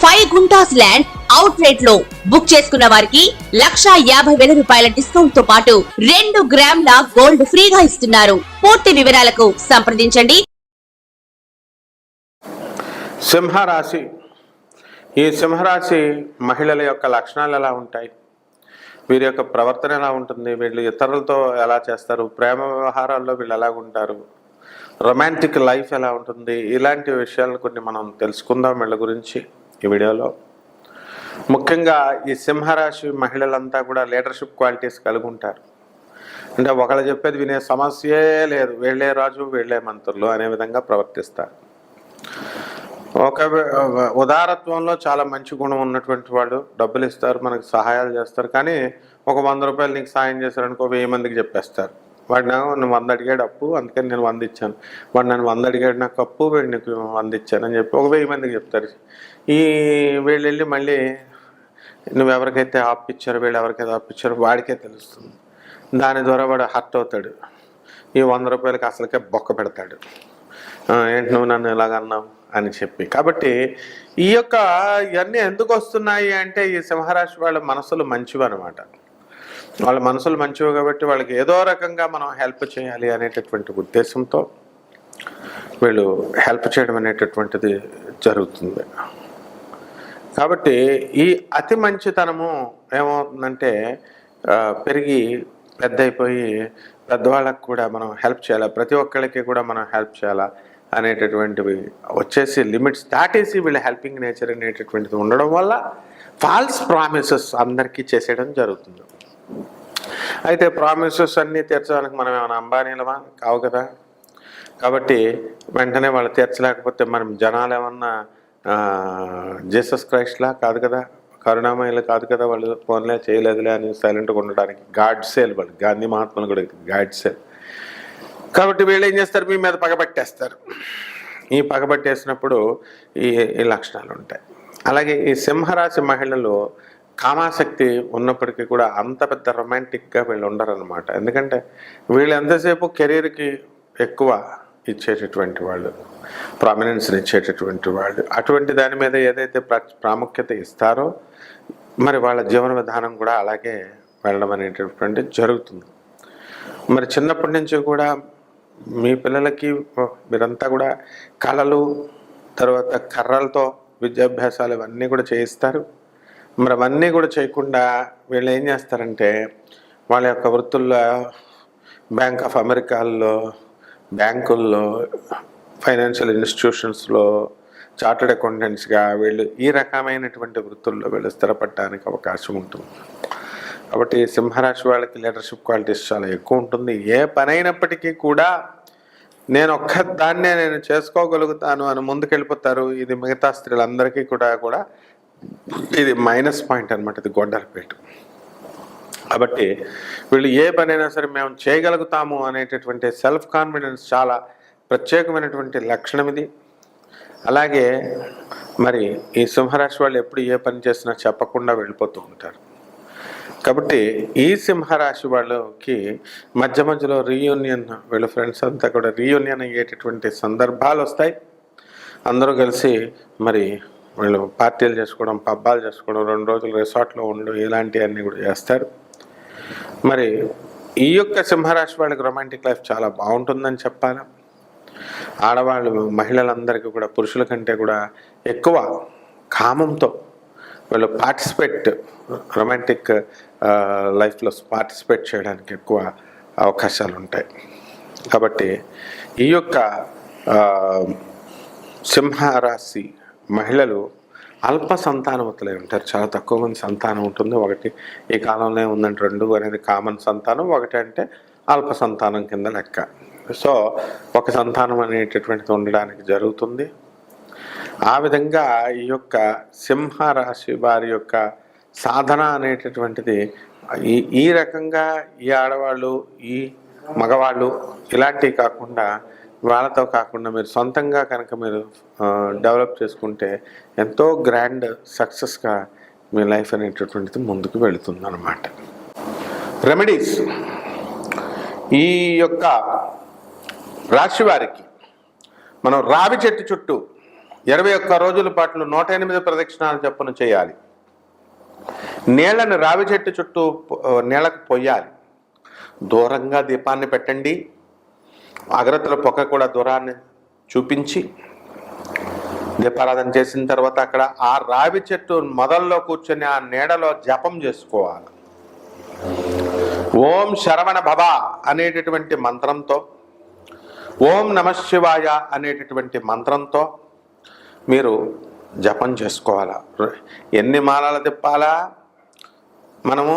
Five guntas land out రేట్లో book చేసుకున్న వారికి లక్షా యాభై వేల రూపాయల డిస్కౌంట్తో పాటు రెండు గ్రాముల గోల్డ్ ఫ్రీగా ఇస్తున్నారు. పూర్తి వివరాలకు సంప్రదించండి. సింహరాశి. ఈ సింహరాశి మహిళల యొక్క లక్షణాలు ఎలా ఉంటాయి? వీరి యొక్క ప్రవర్తన ఎలా ఉంటుంది? వీళ్ళు ఇతరులతో ఎలా చేస్తారు? ప్రేమ వ్యవహారాల్లో వీళ్ళు ఎలా ఉంటారు? రొమాంటిక్ లైఫ్ ఎలా ఉంటుంది? ఇలాంటి విషయాలు కొన్ని మనం తెలుసుకుందాం వీళ్ళ గురించి. ఈ వీడియోలో. ముఖ్యంగా ఈ సింహరాశి మహిళలంతా కూడా లీడర్షిప్ క్వాలిటీస్ కలిగి ఉంటారు అంటే ఒకళ్ళు చెప్పేది వినే సమస్యే లేదు. వీళ్ళే రాజు వీళ్ళే మంత్రులు అనే విధంగా ప్రవర్తిస్తారు. ఒక ఉదారత్వంలో చాలా మంచి గుణం ఉన్నటువంటి వాళ్ళు డబ్బులు ఇస్తారు మనకు సహాయాలు చేస్తారు. కానీ ఒక వంద రూపాయలు నీకు సాయం చేశారనుకో వెయ్యి మందికి చెప్పేస్తారు. వాడు నాకు నువ్వు వంద అడిగాడు అప్పు అందుకని నేను వంద ఇచ్చాను. వాడు నన్ను వంద అడిగాడు నాకు అప్పు వీడు నీకు వంద ఇచ్చాను అని చెప్పి ఒక వెయ్యి మందికి చెప్తారు. ఈ వీళ్ళు వెళ్ళి మళ్ళీ నువ్వు ఎవరికైతే ఆపిచ్చారో వీళ్ళు ఎవరికైతే ఆపిచ్చారో వాడికే తెలుస్తుంది. దాని ద్వారా వాడు హర్ట్ అవుతాడు. ఈ వంద రూపాయలకి అసలుకే బొక్క పెడతాడు. ఏంటి నువ్వు నన్ను ఇలాగన్నావు అని చెప్పి. కాబట్టి ఈ యొక్క ఇవన్నీ ఎందుకు వస్తున్నాయి అంటే ఈ సింహరాశి వాళ్ళ మనసులు మంచివి అనమాట వాళ్ళ మనసులు మంచివి కాబట్టి వాళ్ళకి ఏదో రకంగా మనం హెల్ప్ చేయాలి అనేటటువంటి ఉద్దేశంతో వీళ్ళు హెల్ప్ చేయడం అనేటటువంటిది జరుగుతుంది. కాబట్టి ఈ అతి మంచితనము ఏమవుతుందంటే పెరిగి పెద్ద అయిపోయి పెద్దవాళ్ళకు కూడా మనం హెల్ప్ చేయాలా? ప్రతి ఒక్కళ్ళకి కూడా మనం హెల్ప్ చేయాలా? అనేటటువంటివి వచ్చేసి లిమిట్స్ దాటేసి వీళ్ళ హెల్పింగ్ నేచర్ అనేటటువంటిది ఉండడం వల్ల ఫాల్స్ ప్రామిసెస్ అందరికీ చేసేయడం జరుగుతుంది. అయితే ప్రామిసెస్ అన్నీ తీర్చడానికి మనం ఏమైనా అంబానీలమా? కావు కదా. కాబట్టి వెంటనే వాళ్ళు తీర్చలేకపోతే మనం జనాలు ఏమన్నా జీసస్ క్రైస్ట్లా కాదు కదా? కరుణామయులు కాదు కదా వాళ్ళు ఫోన్లే చేయలేదులే అని సైలెంట్గా ఉండడానికి గాడ్ సేల్ వాళ్ళు గాంధీ మహాత్ములు కూడా గాడ్ సేల్. కాబట్టి వీళ్ళు ఏం చేస్తారు? మీ మీద పగబట్టేస్తారు ఈ పగబట్టేసినప్పుడు ఈ ఈ లక్షణాలు ఉంటాయి. అలాగే ఈ సింహరాశి మహిళలు కామాసక్తి ఉన్నప్పటికీ కూడా అంత పెద్ద రొమాంటిక్గా వీళ్ళు ఉండరు అనమాట ఎందుకంటే వీళ్ళు ఎంతసేపు కెరీర్కి ఎక్కువ ఇచ్చేటటువంటి వాళ్ళు ప్రామినెన్స్ని ఇచ్చేటటువంటి వాళ్ళు అటువంటి దాని మీద ఏదైతే ప్రా- ప్రాముఖ్యత ఇస్తారో మరి వాళ్ళ జీవన విధానం కూడా అలాగే వెళ్ళడం అనేటటువంటి జరుగుతుంది. మరి చిన్నప్పటి నుంచి కూడా మీ పిల్లలకి మీరంతా కూడా కళలు తర్వాత కర్రలతో విద్యాభ్యాసాలు ఇవన్నీ కూడా చేయిస్తారు. మరి అవన్నీ కూడా చేయకుండా వీళ్ళు ఏం చేస్తారంటే వాళ్ళ యొక్క వృత్తుల్లో బ్యాంక్ ఆఫ్ అమెరికాల్లో బ్యాంకుల్లో ఫైనాన్షియల్ ఇన్స్టిట్యూషన్స్లో చార్టెడ్ అకౌంటెంట్స్గా వీళ్ళు ఈ రకమైనటువంటి వృత్తుల్లో వీళ్ళు స్థిరపడటానికి అవకాశం ఉంటుంది. కాబట్టి సింహరాశి వాళ్ళకి లీడర్షిప్ క్వాలిటీస్ చాలా ఎక్కువ ఉంటుంది. ఏ పనైనప్పటికీ కూడా నేను ఒక్క దాన్నే నేను చేసుకోగలుగుతాను అని ముందుకెళ్ళిపోతారు. ఇది మిగతా స్త్రీలందరికీ కూడా కూడా ఇది మైనస్ పాయింట్ అనమాట ఇది గొడ్డలపేట. కాబట్టి వీళ్ళు ఏ పనైనా సరే మేము చేయగలుగుతాము అనేటటువంటి సెల్ఫ్ కాన్ఫిడెన్స్ చాలా ప్రత్యేకమైనటువంటి లక్షణం ఇది. అలాగే మరి ఈ సింహరాశి వాళ్ళు ఎప్పుడు ఏ పని చేసినా చెప్పకుండా వెళ్ళిపోతూ ఉంటారు. కాబట్టి ఈ సింహరాశి వాళ్ళకి మధ్య మధ్యలో రీయూనియన్ వీళ్ళ ఫ్రెండ్స్ అంతా కూడా రీయూనియన్ అయ్యేటటువంటి సందర్భాలు వస్తాయి. అందరూ కలిసి మరి వీళ్ళు పార్టీలు చేసుకోవడం పబ్బాలు చేసుకోవడం రెండు రోజులు రిసార్ట్లో ఉండడం ఇలాంటివన్నీ కూడా చేస్తారు. మరి ఈ యొక్క సింహరాశి వాళ్ళకి రొమాంటిక్ లైఫ్ చాలా బాగుంటుందని చెప్పాలా? ఆడవాళ్ళు మహిళలందరికీ కూడా పురుషుల కంటే కూడా ఎక్కువ కామంతో వీళ్ళు పార్టిసిపేట్ రొమాంటిక్ లైఫ్లో పార్టిసిపేట్ చేయడానికి ఎక్కువ అవకాశాలు ఉంటాయి. కాబట్టి ఈ యొక్క సింహరాశి మహిళలు అల్ప సంతానవతలే ఉంటారు. చాలా తక్కువ మంది సంతానం ఉంటుంది. ఒకటి ఈ కాలంలో ఉందంటే రెండు అనేది కామన్ సంతానం ఒకటి అంటే అల్ప సంతానం కింద లెక్క. సో ఒక సంతానం అనేటటువంటిది ఉండడానికి జరుగుతుంది. ఆ విధంగా ఈ యొక్క సింహ రాశి వారి యొక్క సాధన అనేటటువంటిది ఈ ఈ రకంగా ఈ ఆడవాళ్ళు ఈ మగవాళ్ళు ఇలాంటివి కాకుండా వాళ్ళతో కాకుండా మీరు సొంతంగా కనుక మీరు డెవలప్ చేసుకుంటే ఎంతో గ్రాండ్ సక్సెస్గా మీ లైఫ్ అనేటటువంటిది ముందుకు వెళుతుంది అనమాట రెమెడీస్. ఈ యొక్క రాశి వారికి మనం రావి చెట్టు చుట్టూ ఇరవై ఒక్క రోజుల పాటు నూట ఎనిమిది ప్రదక్షిణాలు చొప్పున చేయాలి. నీళ్ళను రావి చెట్టు చుట్టూ నీళ్ళకు పొయ్యాలి. దూరంగా దీపాన్ని పెట్టండి. అగరత్తుల పొగ కూడా దూరాన్ని చూపించి దీపారాధన చేసిన తర్వాత అక్కడ ఆ రావి చెట్టు మొదల్లో కూర్చొని ఆ నీడలో జపం చేసుకోవాలి. ఓం శరవణ భవ అనేటటువంటి మంత్రంతో ఓం నమశివాయ అనేటటువంటి మంత్రంతో మీరు జపం చేసుకోవాలా. ఎన్ని మాలలు తిప్పాలా? మనము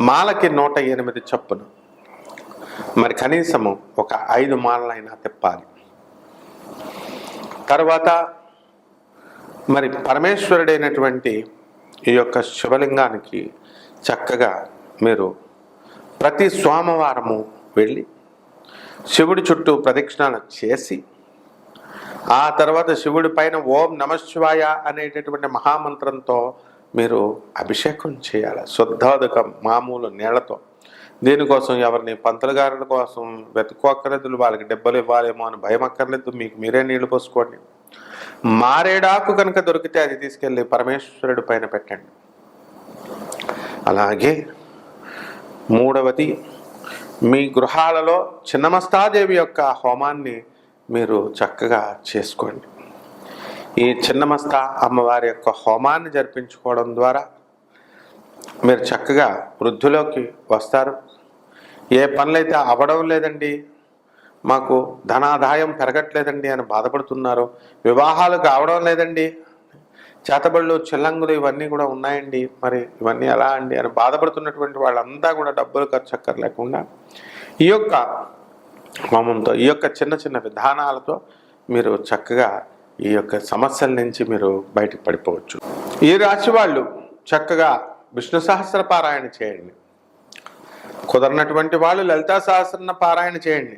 మాలకి నూట ఎనిమిది చప్పును. మరి కనీసము ఒక ఐదు మాలలైనా తిప్పాలి. తర్వాత మరి పరమేశ్వరుడైనటువంటి ఈ యొక్క శివలింగానికి చక్కగా మీరు ప్రతి సోమవారము వెళ్ళి శివుడి చుట్టూ ప్రదక్షిణాలు చేసి ఆ తర్వాత శివుడి పైన ఓం నమశివాయ అనేటటువంటి మహామంత్రంతో మీరు అభిషేకం చేయాలి. శుద్ధోదకం మామూలు నీళ్ళతో దీనికోసం ఎవరిని పంతులు గారుల కోసం వెతుక్కోక్కర్లేదు వాళ్ళకి డెబ్బలు ఇవ్వాలేమో అని భయం అక్కర్లేదు మీకు మీరే నీళ్ళు పోసుకోండి. మారేడాకు కనుక దొరికితే అది తీసుకెళ్ళి పరమేశ్వరుడి పైన పెట్టండి. అలాగే మూడవది మీ గృహాలలో చిన్నమస్తాదేవి యొక్క హోమాన్ని మీరు చక్కగా చేసుకోండి. ఈ చిన్నమస్తా అమ్మవారి యొక్క హోమాన్ని జరిపించుకోవడం ద్వారా మీరు చక్కగా వృద్ధిలోకి వస్తారు. ఏ పనులైతే అవ్వడం లేదండి మాకు ధనాదాయం పెరగట్లేదండి అని బాధపడుతున్నారు వివాహాలు కావడం లేదండి చేతబళ్ళు చిల్లంగులు ఇవన్నీ కూడా ఉన్నాయండి మరి ఇవన్నీ ఎలా అండి అని బాధపడుతున్నటువంటి వాళ్ళంతా కూడా డబ్బులు ఖర్చు అక్కర్లేకుండా ఈ యొక్క హోమంతో ఈ యొక్క చిన్న చిన్న విధానాలతో మీరు చక్కగా ఈ యొక్క సమస్యల నుంచి మీరు బయటకు పడిపోవచ్చు. ఈ రాశి వాళ్ళు చక్కగా విష్ణు సహస్ర పారాయణ చేయండి. కుదరనటువంటి వాళ్ళు లలితా సహస్రన పారాయణ చేయండి.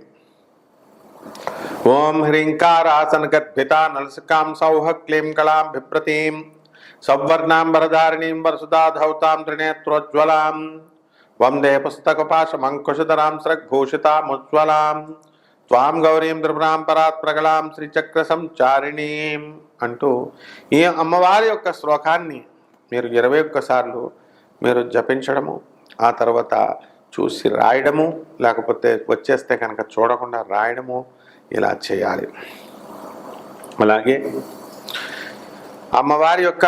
ఓం హ్రీంకారాసన గర్భిత నలసికాం సౌహ క్లీం కళాం బిప్రతీం సౌవర్ణాం వరదారిణీం వరసుదా ధౌతాం త్రినేత్రోజ్వలాం వందే పుస్తకపాశమంకుశధరాం సృగ్భూషితాముజ్వలాం త్వాం గౌరీం త్రిపురాం పరాత్ ప్రగళాం శ్రీచక్ర సంచారిణీం అంటూ ఈ అమ్మవారి యొక్క శ్లోకాన్ని మీరు ఇరవై ఒక్కసార్లు మీరు జపించడము ఆ తర్వాత చూసి రాయడము లేకపోతే వచ్చేస్తే కనుక చూడకుండా రాయడము ఇలా చేయాలి. అలాగే అమ్మవారి యొక్క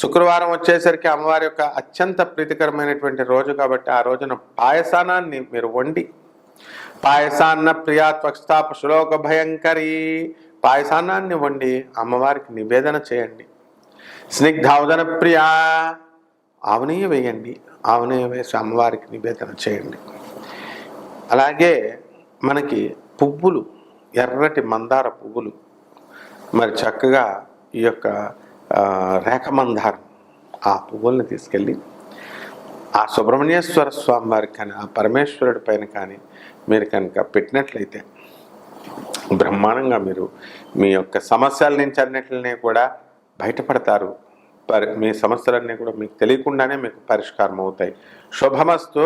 శుక్రవారం వచ్చేసరికి అమ్మవారి యొక్క అత్యంత ప్రీతికరమైనటువంటి రోజు కాబట్టి ఆ రోజున పాయసానాన్ని మీరు వండి పాయసాన్న ప్రియా త్వక్స్తాప శ్లోక భయంకరి పాయసాన్నాన్ని వండి అమ్మవారికి నివేదన చేయండి. స్నిగ్ధావదన ప్రియా ఆవునీయ వేయండి. ఆవునీయ వేసి అమ్మవారికి నివేదన చేయండి. అలాగే మనకి పువ్వులు ఎర్రటి మందార పువ్వులు మరి చక్కగా ఈ యొక్క రేఖ మందారం ఆ పువ్వుల్ని తీసుకెళ్ళి ఆ సుబ్రహ్మణ్యేశ్వర స్వామి వారికి కానీ ఆ పరమేశ్వరుడి పైన కానీ మీరు కనుక పెట్టినట్లయితే బ్రహ్మాండంగా మీరు మీ యొక్క సమస్యల నుంచి అన్నిటిని కూడా బయటపడతారు. పరి మీ సమస్యలన్నీ కూడా మీకు తెలియకుండానే మీకు పరిష్కారం అవుతాయి శుభమస్తు.